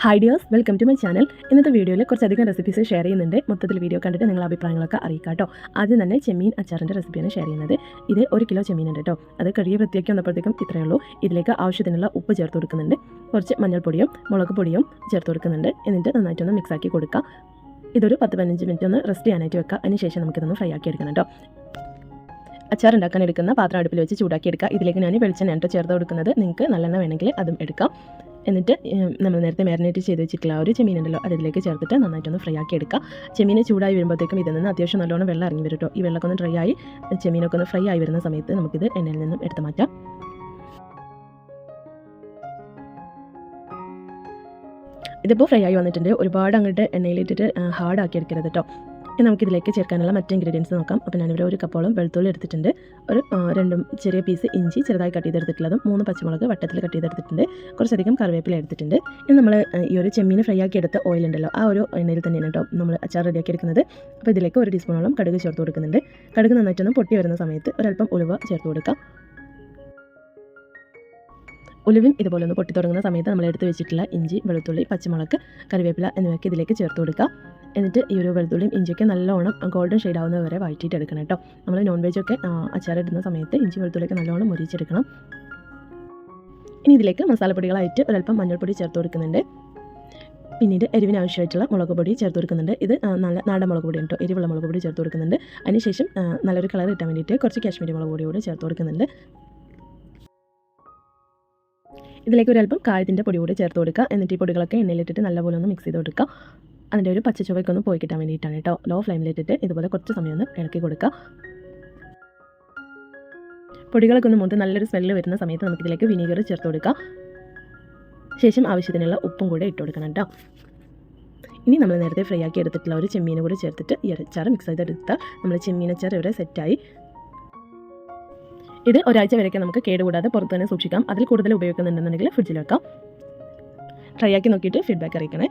Hi dears welcome to my channel ഇന്നത്തെ വീഡിയോയിൽ കുറച്ചധികം റെസിപ്പീസ് ഷെയർ ചെയ്യുന്നുണ്ട്. മൊത്തത്തിൽ വീഡിയോ കണ്ടിട്ട് നിങ്ങളുടെ അഭിപ്രായങ്ങളൊക്കെ അറിയിക്കാട്ടോ ആദ്യം തന്നെ ചെമ്മീൻ അച്ചാറിന്റെ റെസിപ്പിയാണ് ഷെയർ ചെയ്യുന്നത്. ഇത് ഒരു കിലോ ചെമ്മീൻ ഉണ്ട് കേട്ടോ അത് കഴുകി വൃത്തിയാക്കി വന്നപ്പോഴത്തേക്കും ഇത്രയേ ഉള്ളൂ. ഇതിലേക്ക് ആവശ്യത്തിനുള്ള ഉപ്പ് ചേർത്ത് കൊടുക്കുന്നുണ്ട്. കുറച്ച് മഞ്ഞൾപ്പൊടിയും മുളക് പൊടിയും ചേർത്ത് കൊടുക്കുന്നുണ്ട്. എന്നിട്ട് നന്നായിട്ടൊന്ന് മിക്സ് ആക്കി കൊടുക്കുക ഇതൊരു പത്ത് പതിനഞ്ച് മിനിറ്റ് ഒന്ന് റെസ്റ്റ് ചെയ്യാനായിട്ട് വെക്കുക അതിനുശേഷം നമുക്കിതൊന്ന് ഫ്രൈ ആക്കി എടുക്കണം കേട്ടോ അച്ചാർ ഉണ്ടാക്കാൻ എടുക്കുന്ന പാത്രം അടുപ്പിൽ വെച്ച് ചൂടാക്കി എടുക്കുക ഇതിലേക്ക് ഞാൻ വെളിച്ചെണ്ണ കേട്ടോ ചേർത്ത് കൊടുക്കുന്നത്. നിങ്ങൾക്ക് നല്ലെണ്ണ വേണമെങ്കിൽ അതും എടുക്കാം. എന്നിട്ട് നമ്മൾ നേരത്തെ മാരിനേറ്റ് ചെയ്ത് വെച്ചിട്ടുള്ള ആ ഒരു ചെമീൻ ഉണ്ടല്ലോ അതിലേക്ക് ചേർത്തിട്ട് നന്നായിട്ടൊന്ന് ഫ്രൈ ആക്കി എടുക്കുക. ചെമീനെ ചൂടായി വരുമ്പോഴത്തേക്കും ഇതിൽ നിന്ന് അത്യാവശ്യം നല്ലോണം വെള്ളം ഇറങ്ങി വരും കേട്ടോ. ഈ വെള്ളമൊക്കെ ഒന്ന് ഡ്രൈ ആയി ചെമീനൊക്കെ ഒന്ന് ഫ്രൈ ആയി വരുന്ന സമയത്ത് നമുക്കിത് എണ്ണയിൽ നിന്നും എടുത്ത് മാറ്റാം. ഇതിപ്പോൾ ഫ്രൈ ആയി വന്നിട്ടുണ്ട്. ഒരുപാട് അങ്ങോട്ട് എണ്ണയിലിട്ടിട്ട് ഹാർഡ് ആക്കി എടുക്കരുത് കേട്ടോ. ഇനി നമുക്കിതിലേക്ക് ചേർക്കാനുള്ള മറ്റ് ഇൻഗ്രീഡിയൻസ് നോക്കാം. അപ്പോൾ ഞാനിവിടെ ഒരു കപ്പോളം വെളുത്തുള്ളി എടുത്തിട്ടുണ്ട്. ഒരു രണ്ടും ചെറിയ പീസ് ഇഞ്ചി ചെറുതായി കട്ട് ചെയ്തെടുത്തിട്ടുള്ളതും മൂന്ന് പച്ചമുളക് വട്ടത്തിൽ കട്ട് ചെയ്തെടുത്തിട്ടുണ്ട്. കുറച്ചധികം കറിവേപ്പില എടുത്തിട്ടുണ്ട്. ഇനി നമ്മൾ ഈ ഒരു ചെമ്മീൻ ഫ്രൈ ആക്കി എടുത്ത ഓയിൽ ഉണ്ടല്ലോ ആ ഒരു എണ്ണയിൽ തന്നെയാണ് കേട്ടോ നമ്മൾ അച്ചാർ റെഡിയാക്കി എടുക്കുന്നത്. അപ്പോൾ ഇതിലേക്ക് ഒരു ടീസ്പൂണോളം കടുക് ചേർത്ത് കൊടുക്കുന്നുണ്ട്. കടുക് നന്നായിട്ടൊന്ന് പൊട്ടി വരുന്ന സമയത്ത് ഒരല്പം ഉലുവ ചേർത്ത് കൊടുക്കാം. ഉലുവും ഇതുപോലെ ഒന്ന് പൊട്ടി തുടങ്ങുന്ന സമയത്ത് നമ്മൾ എടുത്ത് വെച്ചിട്ടുള്ള ഇഞ്ചി വെളുത്തുള്ളി പച്ചമുളക് കറിവേപ്പില എന്നിവയൊക്കെ ഇതിലേക്ക് ചേർത്ത് കൊടുക്കുക എന്നിട്ട് ഈ ഒരു വെളുത്തുള്ളിയും ഇഞ്ചിയൊക്കെ നല്ലോണം ഗോൾഡൻ ഷെയ്ഡ് ആവുന്നത് വരെ വഴറ്റിയിട്ട് എടുക്കണം കേട്ടോ. നമ്മൾ നോൺ വെജൊക്കെ അച്ചാർ ഇടുന്ന സമയത്ത് ഇഞ്ചി വെളുത്തുള്ളിയൊക്കെ നല്ലോണം മുരിച്ചെടുക്കണം ഇനി ഇതിലേക്ക് മസാലപ്പൊടികളായിട്ട് ഒരല്പം മഞ്ഞൾപ്പൊടി ചേർത്ത് കൊടുക്കുന്നുണ്ട്. പിന്നീട് എരിവിന് ആവശ്യമായിട്ടുള്ള മുളക് പൊടി ചേർത്ത് കൊടുക്കുന്നുണ്ട്. ഇത് നല്ല നാടൻ മുളക് പൊടി കേട്ടോ. എരിവുള്ള മുളക് പൊടി ചേർത്ത് കൊടുക്കുന്നുണ്ട്. അതിനുശേഷം നല്ലൊരു കളർ കിട്ടാൻ വേണ്ടിയിട്ട് കുറച്ച് കാശ്മീരി മുളക് പൊടി കൂടി ചേർത്ത് കൊടുക്കുന്നുണ്ട്. ഇതിലേക്ക് ഒരല്പം കായത്തിന്റെ പൊടി കൂടി ചേർത്ത് കൊടുക്കുക. എന്നിട്ട് ഈ പൊടികളൊക്കെ എണ്ണയിലിട്ടിട്ട് നല്ലപോലെ ഒന്ന് മിക്സ് ചെയ്ത് കൊടുക്കുക. അതിന്റെ ഒരു പച്ച ചുവയ്ക്കൊന്ന് പോയി കിട്ടാൻ വേണ്ടിയിട്ടാണ് കേട്ടോ. ലോ ഫ്ലെയിമിലിട്ടിട്ട് ഇതുപോലെ കുറച്ച് സമയം ഒന്ന് ഇളക്കി കൊടുക്കുക. പൊടികളൊക്കെ ഒന്ന് മുന്ത് നല്ലൊരു സ്മെല്ല് വരുന്ന സമയത്ത് നമുക്ക് ഇതിലേക്ക് വിനീഗർ ചേർത്ത് കൊടുക്കുക. ശേഷം ആവശ്യത്തിനുള്ള ഉപ്പും കൂടെ ഇട്ട് കൊടുക്കണം കേട്ടോ. ഇനി നമ്മൾ നേരത്തെ ഫ്രൈ ആക്കി എടുത്തിട്ടുള്ള ഒരു ചെമ്മീനും കൂടി ചേർത്തിട്ട് ഈ അച്ചാർ മിക്സ് ചെയ്തെടുത്താൽ നമ്മൾ ചെമ്മീനച്ചാർ ഇവിടെ സെറ്റായി ഇത് ഒരാഴ്ച വരെയൊക്കെ നമുക്ക് കേടുകൂടാതെ പുറത്ത് തന്നെ സൂക്ഷിക്കാം. അതിൽ കൂടുതൽ ഉപയോഗിക്കുന്നുണ്ടെന്നുണ്ടെങ്കിൽ ഫ്രിഡ്ജിൽ വെക്കാം. ട്രൈ ആക്കി നോക്കിയിട്ട് ഫീഡ്ബാക്ക് അറിയിക്കണേ.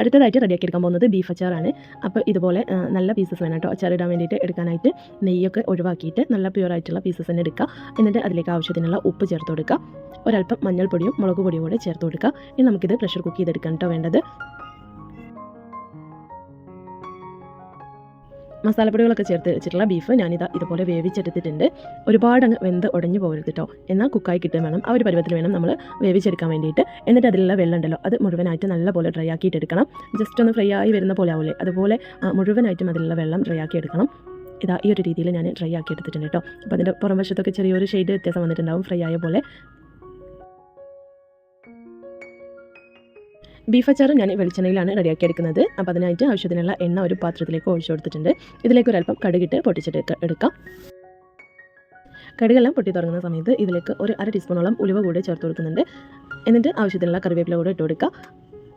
അടുത്തതായിട്ട് റെഡിയാക്കി എടുക്കാൻ പോകുന്നത് ബീഫ് അച്ചാറാണ് അപ്പോൾ ഇതുപോലെ നല്ല പീസസ് വേണം കേട്ടോ. അച്ചാർ ഇടാൻ വേണ്ടിയിട്ട് എടുക്കാനായിട്ട് നെയ്യൊക്കെ ഒഴിവാക്കിയിട്ട് നല്ല പ്യൂർ ആയിട്ടുള്ള പീസസ് തന്നെ എടുക്കുക. എന്നിട്ട് അതിലേക്ക് ആവശ്യത്തിനുള്ള ഉപ്പ് ചേർത്ത് കൊടുക്കുക. ഒരല്പം മഞ്ഞൾപ്പൊടിയും മുളക് പൊടിയും കൂടെ ചേർത്ത് കൊടുക്കുക. ഇനി നമുക്കിത് പ്രഷർ കുക്ക് ചെയ്തെടുക്കാൻ കേട്ടോ വേണ്ടത്. മസാലപ്പൊടികളൊക്കെ ചേർത്ത് വെച്ചിട്ടുള്ള ബീഫ് ഞാനിതാ ഇതുപോലെ വേവിച്ചെടുത്തിട്ടുണ്ട്. ഒരുപാട് അങ്ങ് വെന്ത് ഉടഞ്ഞു പോകരുത് കേട്ടോ എന്നാൽ കുക്കായി കിട്ടാൻ വേണം. ആ ഒരു പരുവത്തിൽ വേണം നമ്മൾ വേവിച്ചെടുക്കാൻ വേണ്ടിയിട്ട്. എന്നിട്ട് അതിലുള്ള വെള്ളം ഉണ്ടല്ലോ അത് മുഴുവനായിട്ട് നല്ലപോലെ ഡ്രൈ ആക്കിയിട്ട് എടുക്കണം. ജസ്റ്റ് ഒന്ന് ഫ്രൈ ആയി വരുന്ന പോലെ ആവില്ലേ അതുപോലെ മുഴുവനായിട്ടും അതിലുള്ള വെള്ളം ഡ്രൈ ആക്കി എടുക്കണം. ഇതാ ഈ ഒരു രീതിയിൽ ഞാൻ ഡ്രൈ ആക്കി എടുത്തിട്ടുണ്ട് കേട്ടോ അപ്പോൾ അതിന്റെ പുറം വശത്തൊക്കെ ചെറിയൊരു ഷെയ്ഡ് വ്യത്യാസം വന്നിട്ടുണ്ടാവും ഫ്രൈ ആയ പോലെ. ബീഫ് അച്ചാർ ഞാൻ വെളിച്ചെണ്ണയിലാണ് റെഡിയാക്കി എടുക്കുന്നത് അപ്പോൾ അതിനായിട്ട് ആവശ്യത്തിനുള്ള എണ്ണ ഒരു പാത്രത്തിലേക്ക് ഒഴിച്ചു കൊടുത്തിട്ടുണ്ട്. ഇതിലേക്ക് ഒരല്പം കടുകിട്ട് പൊട്ടിച്ചിട്ട് എടുക്കാം. കടുകെല്ലാം പൊട്ടി തുടങ്ങുന്ന സമയത്ത് ഇതിലേക്ക് ഒരു അര ടീസ്പൂണോളം ഉലുവ കൂടെ ചേർത്ത് കൊടുക്കുന്നുണ്ട്. എന്നിട്ട് ആവശ്യത്തിനുള്ള കറിവേപ്പില കൂടെ ഇട്ട് കൊടുക്കുക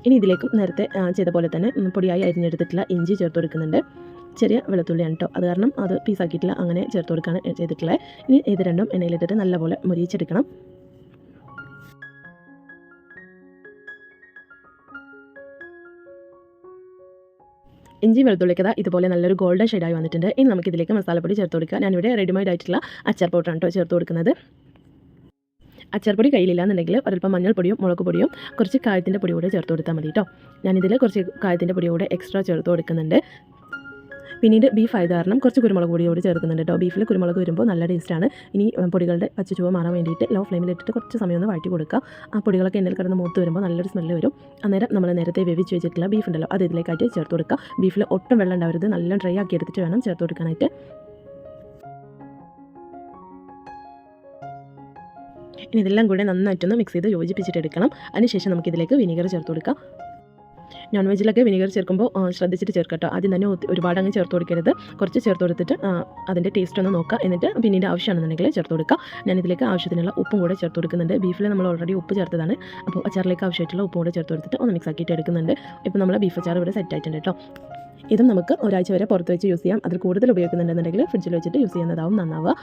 ഇനി ഇതിലേക്കും നേരത്തെ ചെയ്ത പോലെ തന്നെ പൊടിയായി അരിഞ്ഞെടുത്തിട്ടുള്ള ഇഞ്ചി ചേർത്ത് കൊടുക്കുന്നുണ്ട്. ചെറിയ വെളുത്തുള്ളിയാണ് കേട്ടോ അത് കാരണം അത് പീസാക്കിയിട്ടില്ല അങ്ങനെ ചേർത്ത് കൊടുക്കുകയാണ് ചെയ്തിട്ടുള്ളത് ഇനി ഇത് രണ്ടും എണ്ണയിലിട്ടിട്ട് നല്ലപോലെ മുരിയിച്ചെടുക്കണം. ഇഞ്ചി വെളുത്തുള്ളിക്കത ഇതുപോലെ നല്ലൊരു ഗോൾഡൻ ഷെയ്ഡായി വന്നിട്ടുണ്ട്. ഇനി നമുക്ക് ഇതിലേക്ക് മസാലപ്പൊടി ചേർത്ത് കൊടുക്കുക. ഞാനിവിടെ റെഡിമെയ്ഡ് ആയിട്ടുള്ള അച്ചാർ പൗഡറാണ് കേട്ടോ ചേർത്ത് കൊടുക്കുന്നത്. അച്ചാർപ്പൊടി കയ്യിലില്ല എന്നുണ്ടെങ്കിൽ ഒരല്പം മഞ്ഞൾപ്പൊടിയും മുളക് പൊടിയും കുറച്ച് കായത്തിന്റെ പൊടി കൂടെ ചേർത്ത് കൊടുത്താൽ മതി കേട്ടോ ഞാനിതിൽ കുറച്ച് കായത്തിന്റെ പൊടി കൂടെ എക്സ്ട്രാ ചേർത്ത് കൊടുക്കുന്നുണ്ട്. പിന്നീട് ബീഫ് ആയത് കാരണം കുറച്ച് കുരുമുളക് പൊടി കൂടി ചേർക്കുന്നുണ്ട് കേട്ടോ ബീഫിൽ കുരുമുളക് വരുമ്പോൾ നല്ല ടേസ്റ്റാണ് ഇനി പൊടികളുടെ പച്ച ചുവ മാറാൻ വേണ്ടിയിട്ട് ലോ ഫ്ലെയിമിൽ ഇട്ടിട്ട് കുറച്ച് സമയം ഒന്ന് വഴറ്റി കൊടുക്കുക ആ പൊടികളൊക്കെ എണ്ണയിൽ കിടന്ന് മൂത്ത് വരുമ്പോൾ നല്ലൊരു സ്മെല്ല് വരും. അന്നേരം നമ്മൾ നേരത്തെ വേവിച്ച് വെച്ചിട്ടുള്ള ബീഫ് ഉണ്ടല്ലോ അത് ഇതിലേക്കായിട്ട് ചേർത്ത് കൊടുക്കുക ബീഫിൽ ഒട്ടും വെള്ളം ഉണ്ടാവരുത്. നല്ല ഡ്രൈ ആക്കി എടുത്തിട്ട് വേണം ചേർത്ത് കൊടുക്കാനായിട്ട്. ഇനി ഇതെല്ലാം കൂടെ നന്നായിട്ടൊന്ന് മിക്സ് ചെയ്ത് യോജിപ്പിച്ചിട്ട് എടുക്കണം. അതിനുശേഷം നമുക്കിതിലേക്ക് വിനീഗർ ചേർത്ത് കൊടുക്കാം. നോൺ വെജിലൊക്കെ വിനീഗർ ചേർക്കുമ്പോൾ ശ്രദ്ധിച്ചിട്ട് ചേർക്കട്ടോ ആദ്യം തന്നെ ഒരുപാട് അങ്ങ് ചേർത്ത് കൊടുക്കരുത്. കുറച്ച് ചേർത്ത് കൊടുത്തിട്ട് അതിന്റെ ടേസ്റ്റ് ഒന്ന് നോക്കുക എന്നിട്ട് പിന്നീട് ആവശ്യമാണെന്നുണ്ടെങ്കിൽ ചേർത്ത് കൊടുക്കുക ഞാൻ ഇതിലേക്ക് ആവശ്യത്തിനുള്ള ഉപ്പും കൂടെ ചേർത്ത് കൊടുക്കുന്നുണ്ട്. ബീഫിൽ നമ്മൾ ഓൾറെഡി ഉപ്പ് ചേർത്തതാണ്. അപ്പോൾ അച്ചാറിലേക്ക് ആവശ്യമായിട്ടുള്ള ഉപ്പും കൂടെ ചേർത്ത് കൊടുത്തിട്ട് ഒന്ന് മിക്സ് ആക്കിയിട്ട് എടുക്കുന്നുണ്ട്. ഇപ്പോൾ നമ്മൾ ബീഫ് അച്ചാർ ഇവിടെ സെറ്റ് ആയിട്ടുണ്ട് കേട്ടോ ഇതും നമുക്ക് ഒരാഴ്ച വരെ പുറത്ത് വെച്ച് യൂസ് ചെയ്യാം. അതിൽ കൂടുതൽ ഉപയോഗിക്കുന്നുണ്ടെന്നുണ്ടെങ്കിൽ ഫ്രിഡ്ജിൽ വെച്ചിട്ട് യൂസ് ചെയ്യുന്നതാവും. നന്നാവുക.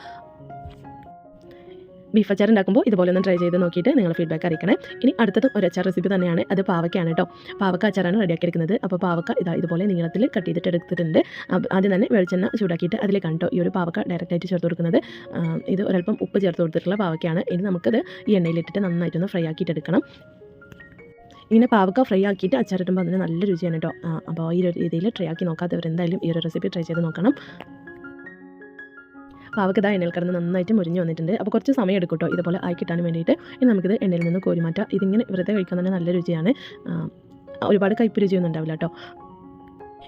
ബീഫ് അച്ചാർ ഉണ്ടാക്കുമ്പോൾ ഇതുപോലെ ഒന്ന് ട്രൈ ചെയ്ത് നോക്കിയിട്ട് നിങ്ങൾ ഫീഡ്ബാക്ക് അറിയിക്കണേ. ഇനി അടുത്തതും ഒരു അച്ചാർ റെസിപ്പി തന്നെയാണ്. അത് പാവക്കയാണ് കേട്ടോ. പാവക്ക അച്ചാറാണ് റെഡിയാക്കി എടുക്കുന്നത് അപ്പോൾ പാവക്ക ഇതാ ഇതുപോലെ നീളത്തിൽ കട്ട് ചെയ്തിട്ട് എടുത്തിട്ടുണ്ട്. ആദ്യം തന്നെ വെളിച്ചെണ്ണ ചൂടാക്കിയിട്ട് അതിലേക്ക് കണ്ടോ ഈ ഒരു പാവക്ക ഡയറക്റ്റായിട്ട് ചേർത്ത് കൊടുക്കുന്നത്. ഇത് ഒരല്പം ഉപ്പ് ചേർത്ത് കൊടുത്തിട്ടുള്ള പാവക്കയാണ് ഇനി നമുക്കത് ഈ എണ്ണയിലിട്ടിട്ട് നന്നായിട്ടൊന്ന് ഫ്രൈ ആക്കിയിട്ട് എടുക്കണം. ഇങ്ങനെ പാവക്ക ഫ്രൈ ആക്കിയിട്ട് അച്ചാറിടുമ്പോൾ അതിന് നല്ല രുചിയാണ് കേട്ടോ. അപ്പോൾ ഈ ഒരു രീതിയിൽ ട്രൈ ആക്കി നോക്കാത്തവർ എന്തായാലും ഈ ഒരു റെസിപ്പി ട്രൈ ചെയ്ത് നോക്കണം. പാവക്കത എണ്ണയിൽ കിടന്ന് നന്നായിട്ട് മുരിഞ്ഞ് വന്നിട്ടുണ്ട്. അപ്പോൾ കുറച്ച് സമയം എടുക്കും കേട്ടോ ഇതുപോലെ ആയി കിട്ടാൻ വേണ്ടിയിട്ട്. ഇനി നമുക്കിത് എണ്ണയിൽ നിന്ന് കോരി മാറ്റാം. ഇതിങ്ങനെ വെറുതെ കഴിക്കാൻ തന്നെ നല്ല രുചിയാണ്. ഒരുപാട് കയ്പ്പ് രുചിയൊന്നും ഉണ്ടാവില്ല കേട്ടോ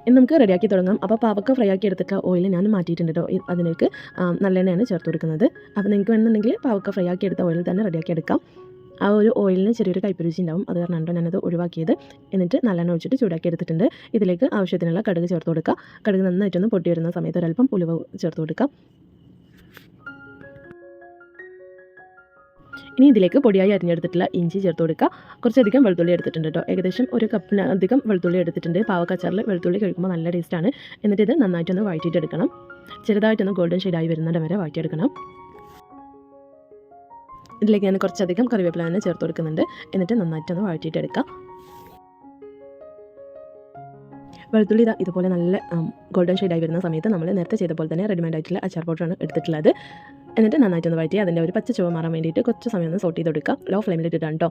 ഇനി നമുക്ക് റെഡിയാക്കി തുടങ്ങാം. അപ്പോൾ പാവക്ക ഫ്രൈ ആക്കി എടുത്തിട്ട് ഓയിൽ ഞാൻ മാറ്റിയിട്ടുണ്ട് കേട്ടോ അതിലേക്ക് നല്ലെണ്ണയാണ് ചേർത്ത് കൊടുക്കുന്നത്. അപ്പോൾ നിങ്ങൾക്ക് വേണമെന്നുണ്ടെങ്കിൽ പാവക്ക ഫ്രൈ ആക്കി എടുത്ത ഓയിൽ തന്നെ റെഡിയാക്കി എടുക്കാം. ആ ഒരു ഓയിലിന് ചെറിയൊരു കയ്പ്പ് രുചി ഉണ്ടാവും. അത് കാരണമാണ് ഞാനത് ഒഴിവാക്കിയത്. എന്നിട്ട് നല്ലെണ്ണ ഒഴിച്ചിട്ട് ചൂടാക്കി എടുത്തിട്ടുണ്ട്. ഇതിലേക്ക് ആവശ്യത്തിനുള്ള കടുക് ചേർത്ത് കൊടുക്കുക കടുക് നന്നായിട്ടൊന്ന് പൊട്ടി വരുന്ന സമയത്ത് ഒരല്പം ഉലുവ ചേർത്ത് കൊടുക്കാം. ഇനി ഇതിലേക്ക് പൊടിയായി അരിഞ്ഞെടുത്തിട്ടുള്ള ഇഞ്ചി ചേർത്ത് കൊടുക്കുക. കുറച്ചധികം വെളുത്തുള്ളി എടുത്തിട്ടുണ്ട് കേട്ടോ ഏകദേശം ഒരു കപ്പിന് അധികം വെളുത്തുള്ളി എടുത്തിട്ടുണ്ട്. പാവക്കച്ചാറിൽ വെളുത്തുള്ളി കഴിക്കുമ്പോൾ നല്ല ടേസ്റ്റാണ് എന്നിട്ട് ഇത് നന്നായിട്ടൊന്ന് വഴറ്റിയിട്ടെടുക്കണം. ചെറുതായിട്ടൊന്ന് ഗോൾഡൻ ഷെയ്ഡായി വരുന്നിടം വരെ വഴറ്റിയെടുക്കണം. ഇതിലേക്ക് ഞാൻ കുറച്ചധികം കറിവേപ്പില തന്നെ ചേർത്ത് കൊടുക്കുന്നുണ്ട്. എന്നിട്ട് നന്നായിട്ടൊന്ന് വഴറ്റിയിട്ടെടുക്കാം. വെളുത്തുള്ളി ഇതാ ഇതുപോലെ നല്ല ഗോൾഡൻ ഷെയ്ഡായി വരുന്ന സമയത്ത് നമ്മൾ നേരത്തെ ചെയ്ത പോലെ തന്നെ റെഡിമെയ്ഡ് ആയിട്ടുള്ള അച്ചാർ പൗഡറാണ് എടുത്തിട്ടുള്ളത്. എന്നിട്ട് നന്നായിട്ടൊന്ന് വഴറ്റി അതിന്റെ ഒരു പച്ച ചുവ മാറാൻ വേണ്ടിയിട്ട് കുറച്ച് സമയം ഒന്ന് സോട്ട് ചെയ്ത് കൊടുക്കാം ലോ ഫ്ലെയിമിൽ ഇട്ടിട്ടാണ് കേട്ടോ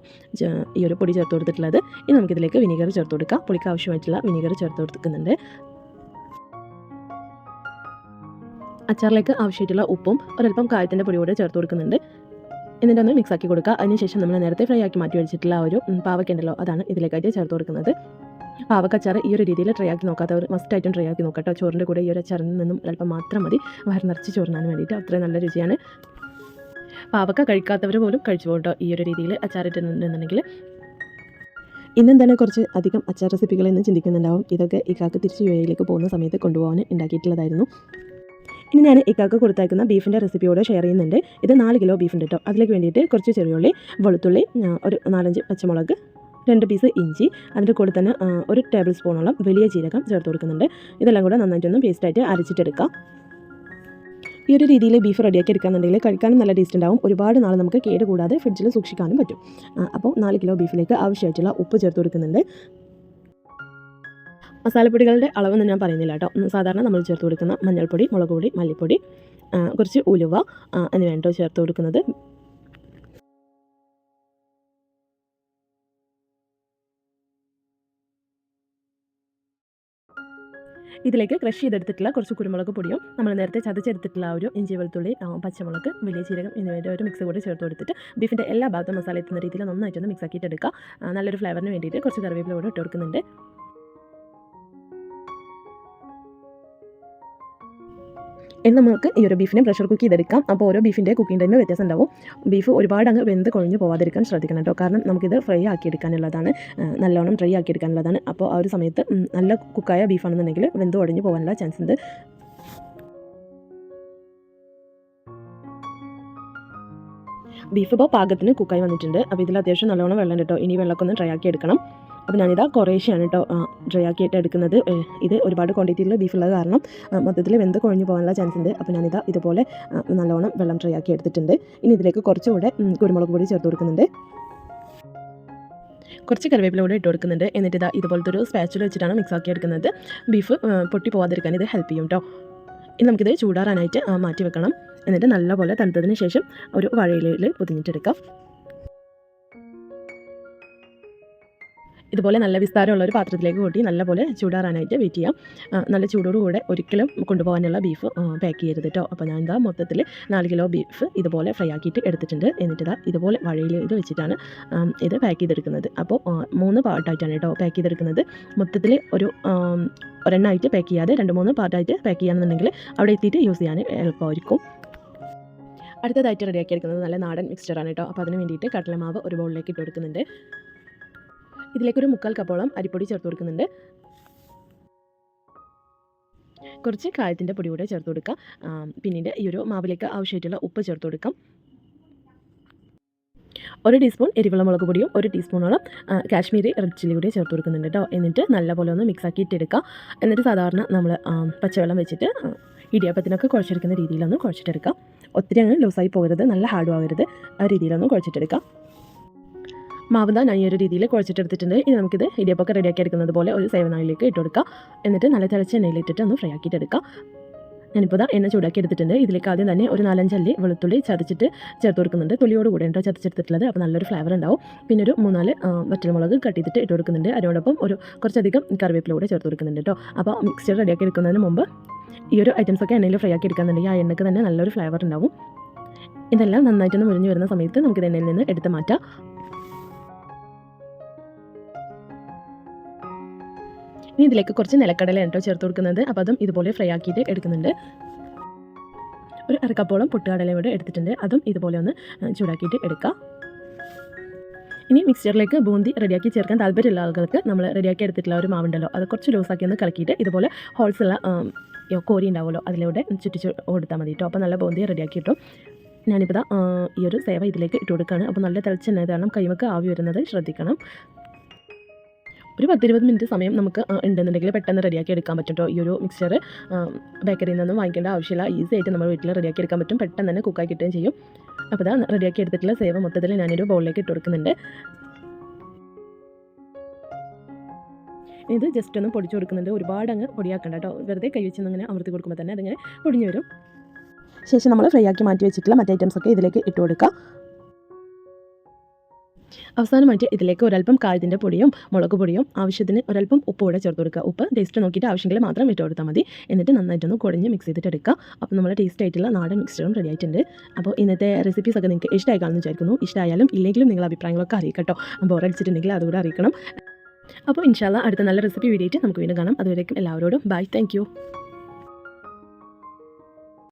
ഈ ഒരു പൊടി ചേർത്ത് കൊടുത്തിട്ടുള്ളത്. ഇനി നമുക്കിതിലേക്ക് വിനീഗർ ചേർത്ത് കൊടുക്കാം. പുളിക്ക് ആവശ്യമായിട്ടുള്ള വിനീഗർ ചേർത്ത് കൊടുക്കുന്നുണ്ട്. അച്ചാറിലേക്ക് ആവശ്യമായിട്ടുള്ള ഉപ്പും ഒരല്പം കായത്തിന്റെ പൊടി കൂടെ ചേർത്ത് കൊടുക്കുന്നുണ്ട്. എന്നിട്ട് ഒന്ന് മിക്സ് ആക്കി കൊടുക്കുക. അതിനുശേഷം നമ്മൾ നേരത്തെ ഫ്രൈ ആക്കി മാറ്റി വെച്ചിട്ടുള്ള ആ ഒരു ഉം, പാവയ്ക്ക ഉണ്ടല്ലോ അതാണ് ഇതിലേക്കായിട്ട് ചേർത്ത് കൊടുക്കുന്നത്. പാവക്കച്ചാർ ഈ ഒരു രീതിയിൽ ട്രൈ ആക്കി നോക്കാത്തവർ മസ്റ്റായിട്ടും ട്രൈ ആക്കി നോക്കട്ടോ ചോറിന്റെ കൂടെ ഈ ഒരു അച്ചാറിൽ നിന്നും അല്പം മാത്രം മതി. വയർ നിറച്ച് ചോറിനാൻ വേണ്ടിയിട്ട് അത്രയും നല്ല രുചിയാണ്. പാവക്ക കഴിക്കാത്തവർ പോലും കഴിച്ചു പോകട്ടോ ഈ ഒരു രീതിയിൽ അച്ചാറിട്ടുണ്ടെന്നുണ്ടെങ്കിൽ ഇന്നെന്താണ് കുറച്ച് അധികം അച്ചാർ റെസിപ്പികൾ എന്ന് ചിന്തിക്കുന്നുണ്ടാവും. ഇതൊക്കെ ഇക്കാക്ക് തിരിച്ച് യു പോകുന്ന സമയത്ത് കൊണ്ടുപോകാൻ ഉണ്ടാക്കിയിട്ടുള്ളതായിരുന്നു. ഇനി ഞാൻ ഇക്കാക്ക് കൊടുത്തേക്കുന്ന ബീഫിന്റെ റെസിപ്പിയോട് ഷെയർ ചെയ്യുന്നുണ്ട്. ഇത് നാല് കിലോ ബീഫ് ഉണ്ട് കേട്ടോ അതിലേക്ക് വേണ്ടിയിട്ട് കുറച്ച് ചെറിയുള്ളി വെളുത്തുള്ളി ഒരു നാലഞ്ച് പച്ചമുളക് രണ്ട് പീസ് ഇഞ്ചി അതിന്റെ കൂടെ തന്നെ ഒരു ടേബിൾ സ്പൂണോളം വലിയ ജീരകം ചേർത്ത് കൊടുക്കുന്നുണ്ട്. ഇതെല്ലാം കൂടെ നന്നായിട്ടൊന്ന് പേസ്റ്റായിട്ട് അരച്ചിട്ടെടുക്കാം. ഈ ഒരു രീതിയിൽ ബീഫ് റെഡിയാക്കി എടുക്കാന്നുണ്ടെങ്കിൽ കഴിക്കാനും നല്ല ടേസ്റ്റ് ഉണ്ടാവും. ഒരുപാട് നാൾ നമുക്ക് കേട് കൂടാതെ ഫ്രിഡ്ജിൽ സൂക്ഷിക്കാനും പറ്റും. അപ്പോൾ നാല് കിലോ ബീഫിലേക്ക് ആവശ്യമായിട്ടുള്ള ഉപ്പ് ചേർത്ത് കൊടുക്കുന്നുണ്ട്. മസാലപ്പൊടികളുടെ അളവൊന്നും ഞാൻ പറയുന്നില്ല കേട്ടോ. സാധാരണ നമ്മൾ ചേർത്ത് കൊടുക്കുന്ന മഞ്ഞൾപ്പൊടി മുളക് പൊടി മല്ലിപ്പൊടി കുറച്ച് ഉലുവ എന്നിവ കേട്ടോ ചേർത്ത് കൊടുക്കുന്നത്. ഇതിലേക്ക് ക്രഷ് ചെയ്തെടുത്തിട്ടുള്ള കുറച്ച് കുരുമുളക് പൊടിയും നമ്മൾ നേരത്തെ ചതച്ചെടുത്തിട്ടുള്ള ആ ഒരു ഇഞ്ചി വെളുത്തുള്ളി പച്ചമുളക് വലിയ ജീരകം എന്നിവയുടെ ഒരു മിക്സ് കൂടി ചേർത്ത് കൊടുത്തിട്ട് ബീഫിന്റെ എല്ലാ ഭാഗത്തും മസാല എത്തുന്ന രീതിയിൽ നന്നായിട്ടൊന്ന് മിക്സ് ആക്കിയിട്ട് എടുക്കുക. നല്ലൊരു ഫ്ലേവറിന് വേണ്ടിയിട്ട് കുറച്ച് കറിവേപ്പില കൂടെ ഇട്ട് കൊടുക്കുന്നുണ്ട്. ഇനി നമുക്ക് ഈ ഒരു ബീഫിനെ പ്രഷർ കുക്ക് ചെയ്തെടുക്കാം. അപ്പോൾ ഓരോ ബീഫിന്റെ കുക്കിംഗ് ടൈമിൽ വ്യത്യാസം ഉണ്ടാവും. ബീഫ് ഒരുപാട് അങ്ങ് വെന്ത് കുഴഞ്ഞ് പോവാതിരിക്കാൻ ശ്രദ്ധിക്കണം കേട്ടോ. കാരണം നമുക്കിത് ഫ്രൈ ആക്കി എടുക്കാനുള്ളതാണ് ആ, നല്ലോണം ഡ്രൈ ആക്കി എടുക്കാനുള്ളതാണ് അപ്പോൾ ആ ഒരു സമയത്ത് നല്ല കുക്കായ ബീഫാണെന്നുണ്ടെങ്കിൽ വെന്ത് ഉടഞ്ഞു പോകാനുള്ള ചാൻസ് ഉണ്ട്. ബീഫ് ഇപ്പോൾ പാകത്തിന് കുക്കായി വന്നിട്ടുണ്ട്. അപ്പോൾ ഇതിൽ അത്യാവശ്യം നല്ലോണം വെള്ളം കേട്ടോ. ഇനി വെള്ളമൊക്കെ ഒന്ന് ഡ്രൈ ആക്കി എടുക്കണം അപ്പോൾ ഞാനിതാ കുറേശ്ശെയാണ് കേട്ടോ ഡ്രൈ ആക്കിയിട്ട് എടുക്കുന്നത്. ഇത് ഒരുപാട് ക്വാണ്ടിറ്റിയിൽ ബീഫ് ഉള്ളത് കാരണം മൊത്തത്തിൽ വെന്ത് കുഴഞ്ഞു പോകാനുള്ള ചാൻസ് ഉണ്ട്. അപ്പോൾ ഞാനിതാ ഇതുപോലെ നല്ലോണം വെള്ളം ഡ്രൈ ആക്കി എടുത്തിട്ടുണ്ട്. ഇനി ഇതിലേക്ക് കുറച്ചുകൂടെ കുരുമുളക് പൊടി ചേർത്ത് കൊടുക്കുന്നുണ്ട്. കുറച്ച് കറിവേപ്പില കൂടെ ഇട്ട് കൊടുക്കുന്നുണ്ട്. എന്നിട്ട് ഇതാ ഇതുപോലത്തെ ഒരു സ്പാച്ചൽ വെച്ചിട്ടാണ് മിക്സ് ആക്കി എടുക്കുന്നത്. ബീഫ് പൊട്ടി പോകാതിരിക്കാൻ ഇത് ഹെൽപ്പ് ചെയ്യും കേട്ടോ ഇനി നമുക്കിത് ചൂടാറാനായിട്ട് മാറ്റി വെക്കണം. എന്നിട്ട് നല്ലപോലെ തണുത്തതിന് ശേഷം ഒരു വഴയിലയിൽ പൊതിഞ്ഞിട്ടെടുക്കാം. ഇതുപോലെ നല്ല വിസ്താരമുള്ള ഒരു പാത്രത്തിലേക്ക് കൂട്ടി നല്ലപോലെ ചൂടാറാനായിട്ട് വെയിറ്റ് ചെയ്യാം. നല്ല ചൂടോടുകൂടെ ഒരിക്കലും കൊണ്ടുപോകാനുള്ള ബീഫ് പാക്ക് ചെയ്യരുത് കേട്ടോ അപ്പോൾ ഞാൻ എന്താ മൊത്തത്തിൽ നാല് കിലോ ബീഫ് ഇതുപോലെ ഫ്രൈ ആക്കിയിട്ട് എടുത്തിട്ടുണ്ട്. എന്നിട്ട് ഇതാ ഇതുപോലെ വഴയിൽ ഇത് വെച്ചിട്ടാണ് ഇത് പാക്ക് ചെയ്തെടുക്കുന്നത്. അപ്പോൾ മൂന്ന് പാർട്ടായിട്ടാണ് കേട്ടോ പാക്ക് ചെയ്തെടുക്കുന്നത്. മൊത്തത്തിൽ ഒരു ഒരെണ്ണമായിട്ട് പാക്ക് ചെയ്യാതെ രണ്ട് മൂന്ന് പാർട്ടായിട്ട് പാക്ക് ചെയ്യാന്നുണ്ടെങ്കിൽ അവിടെ എത്തിയിട്ട് യൂസ് ചെയ്യാൻ എളുപ്പമായിരിക്കും. അടുത്തതായിട്ട് റെഡിയാക്കി എടുക്കുന്നത് നല്ല നാടൻ മിക്സ്ചറാണ് കേട്ടോ അപ്പോൾ അതിന് വേണ്ടിയിട്ട് കടലമാവ് ഒരു ബൗളിലേക്ക് ഇട്ട് കൊടുക്കുന്നുണ്ട്. ഇതിലേക്കൊരു മുക്കാൽ കപ്പോളം അരിപ്പൊടി ചേർത്ത് കൊടുക്കുന്നുണ്ട്. കുറച്ച് കായത്തിന്റെ പൊടി കൂടെ ചേർത്ത് കൊടുക്കാം. പിന്നീട് ഈ ഒരു മാവിലേക്ക് ആവശ്യമായിട്ടുള്ള ഉപ്പ് ചേർത്ത് കൊടുക്കാം. ഒരു ടീസ്പൂൺ എരിവുള്ള മുളക് പൊടിയും ഒരു ടീസ്പൂണോളം കാശ്മീരി റെഡ് ചില്ലി കൂടി ചേർത്ത് കൊടുക്കുന്നുണ്ട് കേട്ടോ എന്നിട്ട് നല്ലപോലെ ഒന്ന് മിക്സ് ആക്കിയിട്ട് എടുക്കുക എന്നിട്ട് സാധാരണ നമ്മൾ പച്ചവെള്ളം വെച്ചിട്ട് ഇടിയപ്പത്തിനൊക്കെ കുഴച്ചെടുക്കുന്ന രീതിയിലൊന്ന് കുഴച്ചിട്ടെടുക്കാം. ഒത്തിരി അങ്ങ് ലൂസായി പോകരുത് നല്ല ഹാർഡ് ആകരുത് ആ രീതിയിലൊന്ന് കുഴച്ചിട്ടെടുക്കാം. മാവ് ദാ ഞാൻ ഈ ഒരു രീതിയിൽ കുഴച്ചിട്ടെടുത്തിട്ടുണ്ട് ഇനി നമുക്കിത് ഇടിയപ്പൊക്കെ റെഡിയാക്കി എടുക്കുന്നത് പോലെ ഒരു സേവനാളിലേക്ക് ഇട്ട് കൊടുക്കാം. എന്നിട്ട് നല്ല തിളച്ച എണ്ണയിലിട്ടിട്ട് ഒന്ന് ഫ്രൈ ആക്കിയിട്ട് എടുക്കാം. ഞാനിപ്പോൾ എണ്ണ ചൂടാക്കി എടുത്തിട്ടുണ്ട്. ഇതിലേക്ക് ആദ്യം തന്നെ ഒരു നാലഞ്ചല്ലി വെളുത്തുള്ളി ചതച്ചിട്ട് ചേർത്ത് കൊടുക്കുന്നുണ്ട്. തൊലിയോട് കൂടെ ഉണ്ടോ ചതച്ചെടുത്തിട്ടുള്ളത്. അപ്പോൾ നല്ലൊരു ഫ്ലേവർ ഉണ്ടാവും. പിന്നെ ഒരു മൂന്നാൽ വറ്റൽമുളക് കട്ട് ചെയ്തിട്ട് ഇട്ട് കൊടുക്കുന്നുണ്ട്. അതിനോടൊപ്പം ഒരു കുറച്ചധികം കറിവേപ്പില കൂടെ ചേർത്ത് കൊടുക്കുന്നുണ്ട് കേട്ടോ അപ്പോൾ മിക്സ്ചർ റെഡിയാക്കി എടുക്കുന്നതിന് മുമ്പ് ഈ ഒരു ഐറ്റംസ് ഒക്കെ എണ്ണയിൽ ഫ്രൈ ആക്കി എടുക്കാന്നുണ്ടെങ്കിൽ ആ എണ്ണയ്ക്ക് തന്നെ നല്ലൊരു ഫ്ലേവർ ഉണ്ടാവും. ഇതെല്ലാം നന്നായിട്ടൊന്ന് മുരിഞ്ഞു വരുന്ന സമയത്ത് നമുക്ക് എണ്ണയിൽ നിന്ന് എടുത്ത് മാറ്റാം. ഇനി ഇതിലേക്ക് കുറച്ച് നിലക്കടല കേട്ടോ ചേർത്ത് കൊടുക്കുന്നത്? അപ്പോൾ അതും ഇതുപോലെ ഫ്രൈ ആക്കിയിട്ട് എടുക്കുന്നുണ്ട്. ഒരു അരക്കപ്പോളം പൊട്ടുകടല ഇവിടെ എടുത്തിട്ടുണ്ട്. അതും ഇതുപോലെ ഒന്ന് ചൂടാക്കിയിട്ട് എടുക്കാം. ഇനി മിക്സ്ചറിലേക്ക് ബൂന്തി റെഡിയാക്കി ചേർക്കാൻ താല്പര്യമുള്ള ആളുകൾക്ക് നമ്മൾ റെഡിയാക്കി എടുത്തിട്ടുള്ള ഒരു മാവുണ്ടല്ലോ അത് കുറച്ച് ലൂസാക്കി ഒന്ന് കലക്കിയിട്ട് ഇതുപോലെ ഹോൾസ് ഉള്ള കോരി ഉണ്ടാവുമല്ലോ അതിലൂടെ ചുറ്റിച്ച് കൊടുത്താൽ മതി കേട്ടോ അപ്പോൾ നല്ല ബൂന്തി റെഡിയാക്കി കിട്ടും. ഞാനിപ്പോൾ ഈ ഒരു സേവ ഇതിലേക്ക് ഇട്ട് കൊടുക്കുകയാണ് അപ്പോൾ നല്ല തിളച്ചെണ്ണ കാരണം കൈമക്ക് ആവി വരുന്നത് ശ്രദ്ധിക്കണം. ഒരു പത്തിരുപത് മിനിറ്റ് സമയം നമുക്ക് ഉണ്ടെന്നുണ്ടെങ്കിൽ പെട്ടെന്ന് റെഡിയാക്കി എടുക്കാൻ പറ്റും കേട്ടോ ഈ ഒരു മിക്സ്ചർ ബേക്കറിയിൽ നിന്നൊന്നും വാങ്ങിക്കേണ്ട ആവശ്യമില്ല. ഈസി ആയിട്ട് നമ്മൾ വീട്ടിൽ റെഡിയാക്കി എടുക്കാൻ പറ്റും. പെട്ടെന്ന് തന്നെ കുക്കായി കിട്ടുകയും ചെയ്യും. അപ്പോൾ ഇതാ റെഡിയാക്കി എടുത്തിട്ടുള്ള സേവ മൊത്തത്തിൽ ഞാനൊരു ബൗളിലേക്ക് ഇട്ട് കൊടുക്കുന്നുണ്ട്. ഇത് ജസ്റ്റ് ഒന്ന് പൊടിച്ചു കൊടുക്കുന്നുണ്ട്. ഒരുപാട് അങ്ങ് പൊടിയാക്കണ്ട കേട്ടോ വെറുതെ കൈ വെച്ച് ഇങ്ങനെ അമർത്തി കൊടുക്കുമ്പോൾ തന്നെ അതിങ്ങനെ പൊടിഞ്ഞു വരും. ശേഷം നമ്മൾ ഫ്രൈ ആക്കി മാറ്റി വെച്ചിട്ടുള്ള മറ്റേ ഐറ്റംസൊക്കെ ഇതിലേക്ക് ഇട്ട് കൊടുക്കുക അവസാനമായിട്ട് ഇതിലേക്ക് ഒരല്പം കായത്തിന്റെ പൊടിയും മുളക് പൊടിയും ആവശ്യത്തിന് ഒരല്പം ഉപ്പ് കൂടെ ചേർത്ത് കൊടുക്കുക. ഉപ്പ് ടേസ്റ്റ് നോക്കിയിട്ട് ആവശ്യമെങ്കിൽ മാത്രം ഇട്ട് കൊടുത്താൽ മതി. എന്നിട്ട് നന്നായിട്ടൊന്ന് കുഴഞ്ഞ് മിക്സ് ചെയ്തിട്ട് എടുക്കുക. അപ്പോൾ നമ്മൾ ടേസ്റ്റ് ആയിട്ടുള്ള നാടൻ മിക്സ്ചറും റെഡി ആയിട്ടുണ്ട്. അപ്പോൾ ഇന്നത്തെ റെസിപ്പീസ് ഒക്കെ നിങ്ങൾക്ക് ഇഷ്ടമായി കാണുമെന്ന് വിചാരിക്കുന്നു. ഇഷ്ടമായാലും ഇല്ലെങ്കിലും നിങ്ങൾ അഭിപ്രായങ്ങളൊക്കെ അറിയിക്കട്ടോ. ബോറടിച്ചിട്ടുണ്ടെങ്കിൽ അതുകൂടെ അറിയിക്കണം. അപ്പോൾ ഇൻഷാല്ല അടുത്ത നല്ല റെസിപ്പി വീഡിയോ നമുക്ക് വീണ്ടും കാണാം. അതുവരേക്കും എല്ലാവരോടും ബൈ താങ്ക്